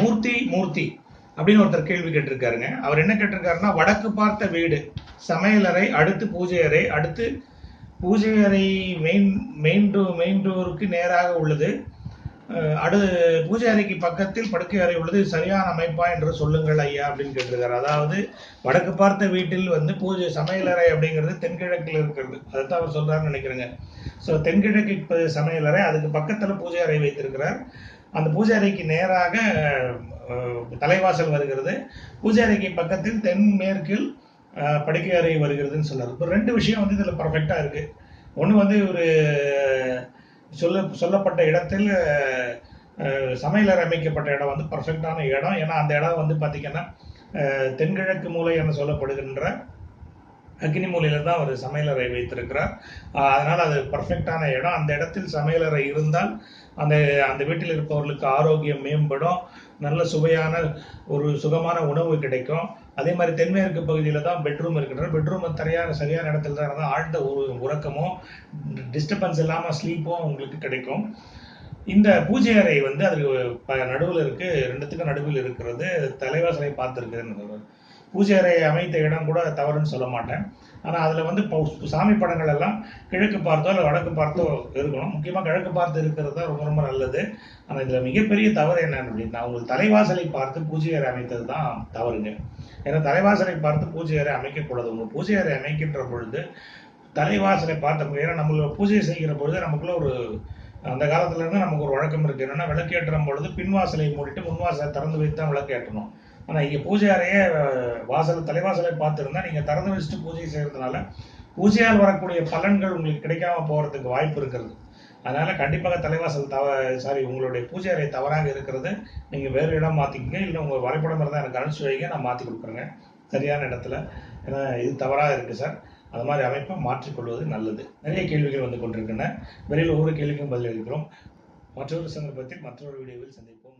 மூர்த்தி மூர்த்தி அப்படின்னு ஒருத்தர் கேள்வி கேட்டிருக்காருங்க. அவர் என்ன கேட்டிருக்காருன்னா வடக்கு பார்த்த வீடு சமையலறை அடுத்து பூஜை அறை அடுத்து பூஜை அறை மெயின் மெயின் டோ மெயின் டோருக்கு நேராக உள்ளது. அடு பூஜை அறைக்கு பக்கத்தில் படுக்கை அறை உள்ளது. சரியான அமைப்பா என்று சொல்லுங்கள் ஐயா அப்படின்னு கேட்டிருக்காரு. அதாவது வடக்கு பார்த்த வீட்டில் வந்து பூஜை சமையலறை அப்படிங்கிறது தென்கிழக்கில் இருக்கிறது. அதைத்தான் அவர் சொல்றாருன்னு நினைக்கிறேங்க. ஸோ தென்கிழக்கு சமையலறை அதுக்கு பக்கத்தில் பூஜை அறை வைத்திருக்கிறார். அந்த பூஜை அறைக்கு நேராக தலைவாசல் வருகிறது. பூஜை அறைக்கு பக்கத்தில் தென்மேற்கில் படுக்கை அறை வருகிறதுன்னு சொல்றாரு இப்போ ரெண்டு விஷயம் வந்து இதில் பர்ஃபெக்டாக இருக்கு. ஒன்று வந்து ஒரு சொல்ல சொல்லப்பட்ட இடத்தில் அஹ், சமையலறை அமைக்கப்பட்ட இடம் வந்து பர்ஃபெக்டான இடம். ஏன்னா அந்த இடம் வந்து பார்த்திங்கன்னா தென்கிழக்கு மூலை என சொல்லப்படுகின்ற அக்னி மூலையில தான் அவர் சமையலறை வைத்திருக்கிறார். அதனால் அதனால அது பர்ஃபெக்டான இடம். அந்த இடத்தில் சமையலறை இருந்தால் அந்த அந்த வீட்டில் இருப்பவர்களுக்கு ஆரோக்கியம் மேம்படும். நல்ல சுவையான ஒரு சுகமான உணவு கிடைக்கும். அதே மாதிரி தென்மேற்கு பகுதியில் தான் பெட்ரூம் இருக்கின்றது. பெட்ரூம் தரையான சரியான இடத்துல தான் இருந்தால் ஆழ்ந்த ஒரு உறக்கமும் டிஸ்டர்பன்ஸ் இல்லாமல் ஸ்லீப்பும் உங்களுக்கு கிடைக்கும். இந்த பூஜை அறை வந்து அதுக்கு நடுவில் இருக்குது ரெண்டுத்துக்கும் நடுவில் இருக்கிறது. தலைவாசலை பார்த்துருக்குதுன்னு பூஜை அறை அமைத்த இடம் கூட தவறுன்னு சொல்ல மாட்டேன். ஆனால் அதில் வந்து சாமி படங்கள் எல்லாம் கிழக்கு பார்த்தோ இல்லை வடக்கு பார்த்தோ இருக்கணும். முக்கியமாக கிழக்கு பார்த்து இருக்கிறது தான் ரொம்ப ரொம்ப நல்லது. ஆனால் இதில் மிகப்பெரிய தவறு என்னன்னு அப்படின்னா உங்களுக்கு தலைவாசலை பார்த்து பூஜை அறை அமைத்தது தான் தவறுங்க. ஏன்னா தலைவாசலை பார்த்து பூஜை அறை அமைக்கக்கூடாது. உங்கள் பூஜை அறை அமைக்கின்ற பொழுது தலைவாசலை பார்த்த ஏன்னா நம்மளோட பூஜை செய்கிற பொழுது நமக்குள்ள ஒரு அந்த காலத்துல இருந்து நமக்கு ஒரு வழக்கம் இருக்கு. என்னன்னா விளக்கேற்றும் பொழுது பின்வாசலை மூடிட்டு முன்வாசலை திறந்து வைத்து தான் விளக்கேற்றணும். ஆனால் இங்கே பூஜை அறையே வாசல் தலைவாசலை பார்த்துருந்தா நீங்கள் திறந்து வச்சுட்டு பூஜை செய்கிறதுனால பூஜையால் வரக்கூடிய பலன்கள் உங்களுக்கு கிடைக்காம போகிறதுக்கு வாய்ப்பு இருக்கிறது. அதனால் கண்டிப்பாக தலைவாசல் தவ சாரி உங்களுடைய பூஜை அறை தவறாக இருக்கிறது. நீங்கள் வேறு இடம் மாத்திக்கங்க. இல்லை உங்கள் வரைபடம் இருந்தால் எனக்கு அனுப்பிச்சு வைங்க. நான் மாற்றி கொடுக்குறேங்க. சரியான இடத்துல. ஏன்னா இது தவறாக இருக்குது சார். அது மாதிரி அமைப்பை மாற்றிக்கொள்வது நல்லது. நிறைய கேள்விகள் வந்து கொண்டிருக்கின்றன. விரைவில் ஒவ்வொரு கேள்விக்கும் பதிலளிக்கிறோம். மற்றொரு சந்தர்ப்பத்தில் மற்றொரு வீடியோவில் சந்திப்போம்.